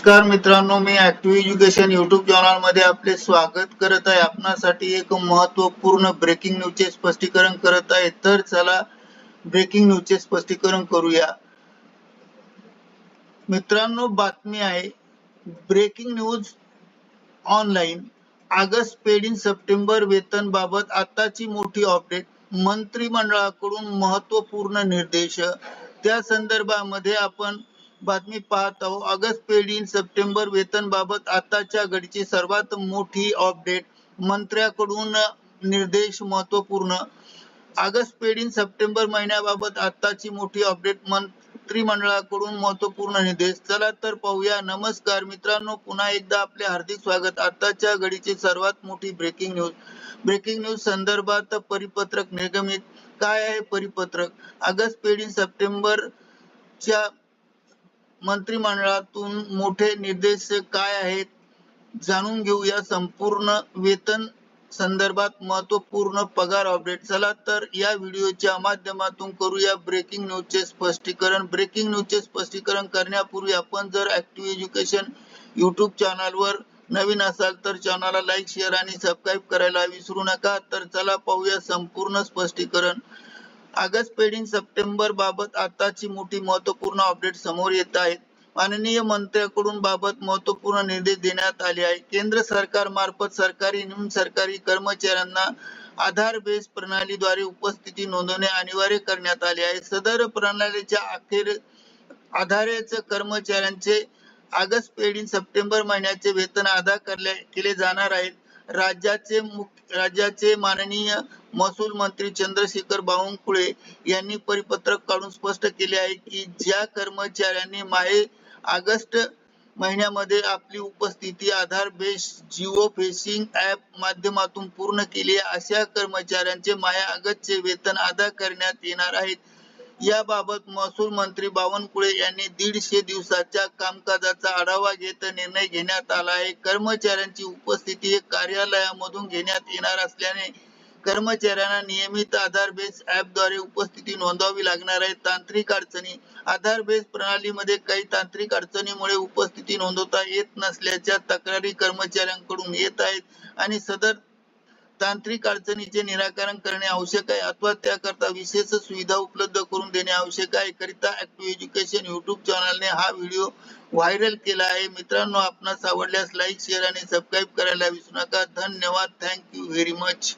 नमस्कार मित्रांनो मी ऍक्टिव्ह एज्युकेशन युट्यूब चॅनलमध्ये आपले स्वागत करत आहे. आपणासाठी एक महत्त्वपूर्ण ब्रेकिंग न्यूजचे स्पष्टीकरण करत आहे. तर चला ब्रेकिंग न्यूजचे स्पष्टीकरण करूया. मित्रांनो बातमी आहे. Breaking news online August paid in September वेतन बाबत आताची मोठी अपडेट मंत्रिमंडळाकडून महत्त्वपूर्ण निर्देश. त्या संदर्भामध्ये आपण बातमी पाहत आहोत. ऑगस्ट पेड इन सप्टेंबर वेतन बाबत आताच्या घडीची सर्वात मोठी अपडेट. मंत्र्याकडून निर्देश महत्त्वपूर्ण ऑगस्ट पेड इन सप्टेंबर महिन्याबाबत आताची मोठी अपडेट. मंत्रिमंडळाकडून महत्त्वपूर्ण निर्देश. चला तर पाहूया. नमस्कार मित्रांनो पुन्हा एकदा आपले हार्दिक स्वागत. आताच्या घडीची सर्वात मोठी ब्रेकिंग न्यूज ब्रेकिंग न्यूज संदर्भात परिपत्रक निर्गमित. काय आहे परिपत्रक? ऑगस्ट पेड इन सप्टेंबर च्या मंत्रिमंडळातून मोठे निर्देश काय आहेत जाणून घेऊया संपूर्ण वेतन संदर्भात महत्त्वपूर्ण पगार अपडेट चला तर या व्हिडिओच्या माध्यमातून करूया ब्रेकिंग न्यूजचे स्पष्टीकरण. ब्रेकिंग न्यूजचे स्पष्टीकरण करण्यापूर्वी आपण जर ऍक्टिव्ह एज्युकेशन युट्यूब चॅनलवर नवीन असाल तर चॅनलला लाईक शेअर आणि सबस्क्राईब करायला विसरू नका. तर चला पाहूया संपूर्ण स्पष्टीकरण. ऑगस्ट पेडिंग सप्टेंबर बाबत आताची मोठी महत्त्वपूर्ण अपडेट समोर येत आहेत माननीय मंत्र्याकडून बाबत महत्त्वपूर्ण निर्देश देण्यात आले आहे केंद्र सरकार मार्फत सरकारी निम सरकारी कर्मचाऱ्यांना आधार बेस प्रणालीद्वारे उपस्थिती नोंदवणे अनिवार्य करण्यात आले आहे. सदर प्रणालीच्या अखेर आधारेच कर्मचाऱ्यांचे ऑगस्ट पेडिंग सप्टेंबर महिन्याचे वेतन अदा करले केले जाणार आहेत राज्याचे मुख्य राज्याचे माननीय महसूल मंत्री चंद्रशेखर बावनकुळे यांनी परिपत्रक काढून स्पष्ट केले आहे की ज्या कर्मचाऱ्यांनी माहे ऑगस्ट महिन्यामध्ये आपली उपस्थिती Aadhaar base geo fencing app माध्यमातून पूर्ण केली अशा कर्मचाऱ्यांचे माया अगतचे वेतन अदा करण्यात येणार आहेत याबाबत महसूल मंत्री बावनकुळे यांनी दीडशे दिवसाच्या कामकाजाचा आढावा घेत निर्णय घेण्यात आला आहे. कर्मचाऱ्यांची उपस्थिती कार्यालयामधून घेण्यात येणार असल्याने कर्मचाऱ्यांना नियमित आधार बेस ऍपद्वारे उपस्थिती नोंदवावी लागणार आहे. तांत्रिक अडचणी. आधार बेस प्रणालीमध्ये काही तांत्रिक अडचणीमुळे उपस्थिती नोंदवता येत नसल्याच्या तक्रारी कर्मचाऱ्यांकडून येत आहेत आणि सदर तांत्रिक अडचणीचे निराकरण करणे आवश्यक आहे. अथवा त्याकरता विशेष सुविधा उपलब्ध करून देणे आवश्यक आहे. करिता ऍक्टिव्ह एज्युकेशन युट्यूब चॅनलने हा व्हिडिओ व्हायरल केला आहे. मित्रांनो आपणास आवडल्यास लाईक शेअर आणि सबस्क्राईब करायला विसरू नका. धन्यवाद. Thank you very much